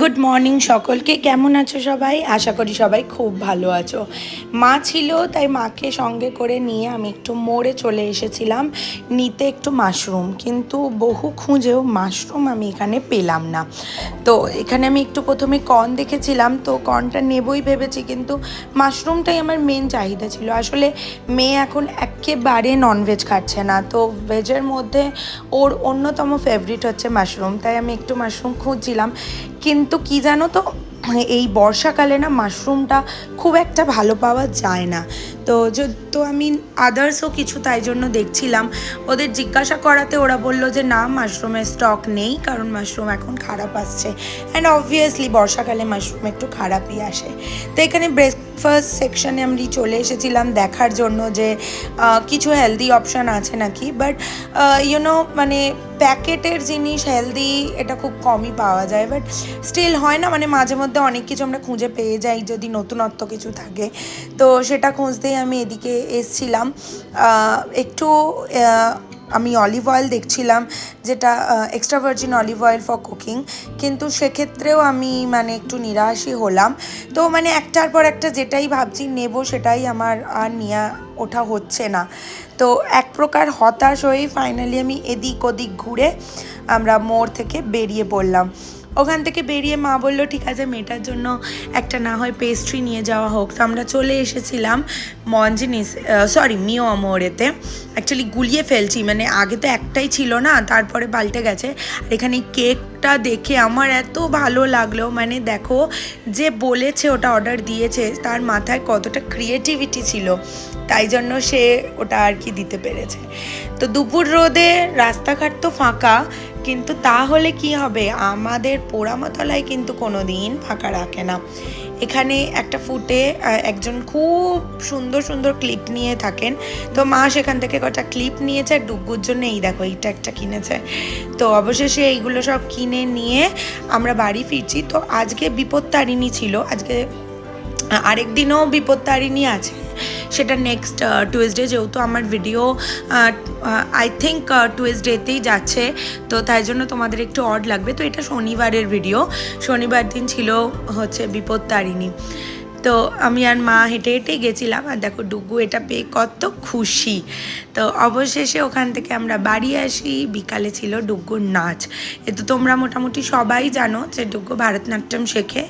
Good morning সকলকে, কেমন আছো সবাই? আশা করি সবাই খুব ভালো আছো। মা ছিল, তাই মাকে সঙ্গে করে নিয়ে আমি একটু মোড়ে চলে এসেছিলাম, নিতে একটু মাশরুম কিন্তু বহু খুঁজেও মাশরুম আমি এখানে পেলাম না। তো এখানে আমি একটু প্রথমে কর্ন দেখেছিলাম, তো কর্নটা নেবই ভেবেছি, কিন্তু মাশরুমটাই আমার মেন চাহিদা ছিল। আসলে মেয়ে এখন একেবারে ননভেজ খাচ্ছে না, তো ভেজের মধ্যে ওর অন্যতম ফেভারিট হচ্ছে মাশরুম তাই আমি একটু মাশরুম খুঁজছিলাম। কিন্তু কি জানো তো, এই বর্ষাকালে না মাশরুমটা খুব একটা ভালো পাওয়া যায় না। তো তো আমি আদার্সও কিছু তাই জন্য দেখছিলাম। ওদের জিজ্ঞাসা করাতে ওরা বলল যে, না, মাশরুমের স্টক নেই, কারণ মাশরুম এখন খারাপ আসছে। অ্যান্ড অবভিয়াসলি বর্ষাকালে মাশরুম একটু খারাপই আসে। তো এখানে ব্রেকফাস্ট সেকশনে আমি চলে এসেছিলাম দেখার জন্য যে কিছু হেলদি অপশান আছে নাকি। বাট ইউনো মানে প্যাকেটের জিনিস হেলদি এটা খুব কমই পাওয়া যায়। বাট স্টিল হয় না মানে মাঝে মধ্যে অনেক কিছু আমরা খুঁজে পেয়ে যাই যদি নতুনত্ব কিছু থাকে। তো সেটা খুঁজতেই আমি এদিকে এসছিলাম। একটু আমি অলিভ অয়েল দেখছিলাম, যেটা extra virgin olive oil for cooking কিন্তু সেক্ষেত্রেও আমি মানে একটু নিরাশই হলাম। তো মানে একটার পর একটা যেটাই ভাবছি নেব সেটাই আমার আর নেওয়া ওঠা হচ্ছে না। তো এক প্রকার হতাশ হয়েই ফাইনালি আমি এদিক ওদিক ঘুরে আমরা মোড় থেকে বেরিয়ে পড়লাম। ওখান থেকে বেরিয়ে মা বলল, ঠিক আছে, মেয়েটার জন্য একটা না হয় পেস্ট্রি নিয়ে যাওয়া হোক। তো আমরা চলে এসেছিলাম মঞ্জিনিস সরি মিও মোড়েতে অ্যাকচুয়ালি গুলিয়ে ফেলছি মানে আগে তো একটাই ছিল না, তারপরে পাল্টে গেছে। আর এখানে কেকটা দেখে আমার এত ভালো লাগল মানে দেখো যে বলেছে ওটা অর্ডার দিয়েছে, তার মাথায় কতটা ক্রিয়েটিভিটি ছিল। তাই জন্য সে ওটা আর কি দিতে পেরেছে। তো দুপুর রোদে রাস্তাঘাট তো ফাঁকা কিন্তু তাহলে কি হবে? আমাদের পোড়ামাতলায় কিন্তু কোনো দিন ফাঁকা রাখে না। এখানে একটা ফুটে একজন খুব সুন্দর সুন্দর ক্লিপ নিয়ে থাকেন। তো মা সেখান থেকে কটা ক্লিপ নিয়েছে, আর ডুগ্গুর জন্য এই দেখো, এইটা একটা কিনেছে। তো অবশেষে এইগুলো সব কিনে নিয়ে আমরা বাড়ি ফিরছি। তো আজকে বিপত্তারিণী ছিল, আজকে আরেক দিনও বিপত্তারিণী আছে। সেটা নেক্সট টুয়েসডে যেহেতু আমার ভিডিও আই থিঙ্ক টুয়েসডেতেই যাচ্ছে। তো তাই জন্য তোমাদের একটু অড লাগবে। তো এটা শনিবারের ভিডিও শনিবার দিন ছিল হচ্ছে বিপত্তারিণী তো আমি আর মা হেঁটে হেঁটে গেছিলাম। আর দেখো ডুগু এটা পেয়ে কত খুশি। তো অবশেষে ওখান থেকে আমরা বাড়ি আসি। বিকালে ছিল ডুগ্গুর নাচ। এ তো তোমরা মোটামুটি সবাই জানো যে ডুগ্গু ভারতনাট্যম শেখে।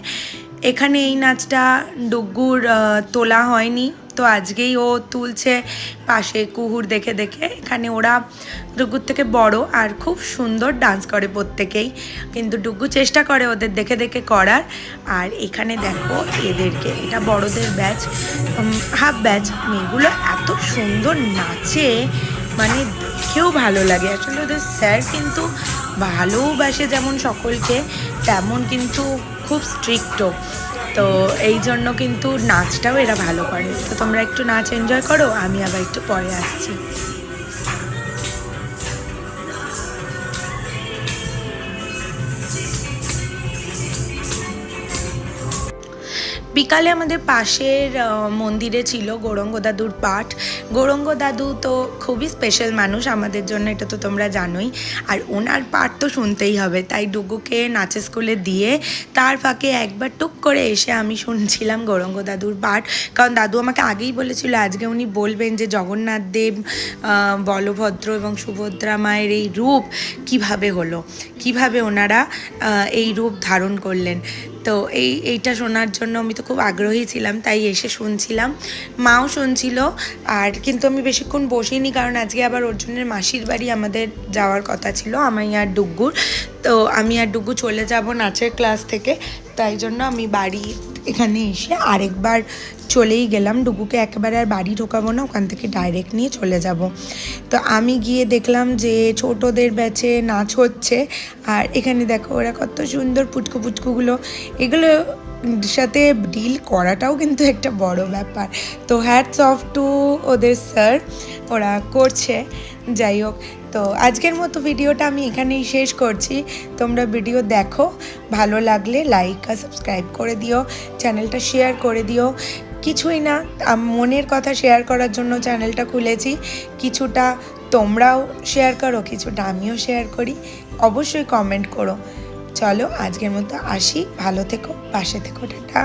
এখানে এই নাচটা ডুগ্গুর আহ, তোলা হয়নি। তো আজকেই ও তুলছে পাশে কুহুর দেখে দেখে। এখানে ওরা ডুগ্গুর থেকে বড় আর খুব সুন্দর ডান্স করে প্রত্যেকেই। কিন্তু ডুগ্গু চেষ্টা করে ওদের দেখে দেখে করার। আর এখানে দেখো এদেরকে, এটা বড়দের ব্যাচ হাফ ব্যাচ মেয়েগুলো এত সুন্দর নাচে। মানে দেখেও ভালো লাগে। আসলে ওদের স্যার কিন্তু ভালোবাসে যেমন সকলকে, তেমন কিন্তু খুব স্ট্রিক্টও তো এই জন্য কিন্তু নাচটাও এরা ভালো করে। তো তোমরা একটু নাচ এনজয় করো, আমি আবার একটু পরে আসছি। বিকালে আমাদের পাশের মন্দিরে ছিল গৌরঙ্গ দাদুর পাঠ। গৌরঙ্গ দাদু তো খুবই স্পেশাল মানুষ, আমাদের জন্য এটা তো তোমরা জানোই। আর ওনার পাঠ তো শুনতেই হবে, তাই ডুগুকে নাচের স্কুলে দিয়ে তার ফাঁকে একবার টুক করে এসে আমি শুনছিলাম গৌরঙ্গ দাদুর পাঠ। কারণ দাদু আমাকে আগেই বলেছিল, আজকে উনি বলবেন যে জগন্নাথ দেব বলভদ্র এবং সুভদ্রা মায়ের এই রূপ কীভাবে হলো? কীভাবে ওনারা এই রূপ ধারণ করলেন? তো এই, এইটা শোনার জন্য আমি তো খুব আগ্রহী ছিলাম, তাই এসে শুনছিলাম। মাও শুনছিল, আর কিন্তু আমি বেশিক্ষণ বসিনি, কারণ আজকে আবার অর্জুনের মাসির বাড়ি আমাদের যাওয়ার কথা ছিল, আমি আর ডুগ্গুর। তো আমি আর ডুগ্গু চলে যাব নাচের ক্লাস থেকে, তাই জন্য আমি বাড়ি এখানে এসে আরেকবার চলেই গেলাম। ডুগুকে একেবারে আর বাড়ি ঢোকাবো না, ওখান থেকে ডাইরেক্ট নিয়ে চলে যাব। তো আমি গিয়ে দেখলাম যে ছোটদের ব্যাচে নাচ হচ্ছে। আর এখানে দেখো ওরা কত সুন্দর পুটকু পুটকুগুলো এগুলো সাথে ডিল করাটাও কিন্তু একটা বড় ব্যাপার। তো হ্যাটস অফ টু ওদের স্যার ওরা করছে, যাই হোক। তো আজকের মতো ভিডিওটা আমি এখানেই শেষ করছি। তোমরা ভিডিও দেখো, ভালো লাগলে লাইক আর সাবস্ক্রাইব করে দিও চ্যানেলটা শেয়ার করে দিও। কিছুই না মনের কথা শেয়ার করার জন্য চ্যানেলটা খুলেছি। কিছুটা তোমরাও শেয়ার করো, কিছুটা আমিও শেয়ার করি। অবশ্যই কমেন্ট করো। চলো আজকের মতো আসি। ভালো থেকো পাশে থেকো টাটা।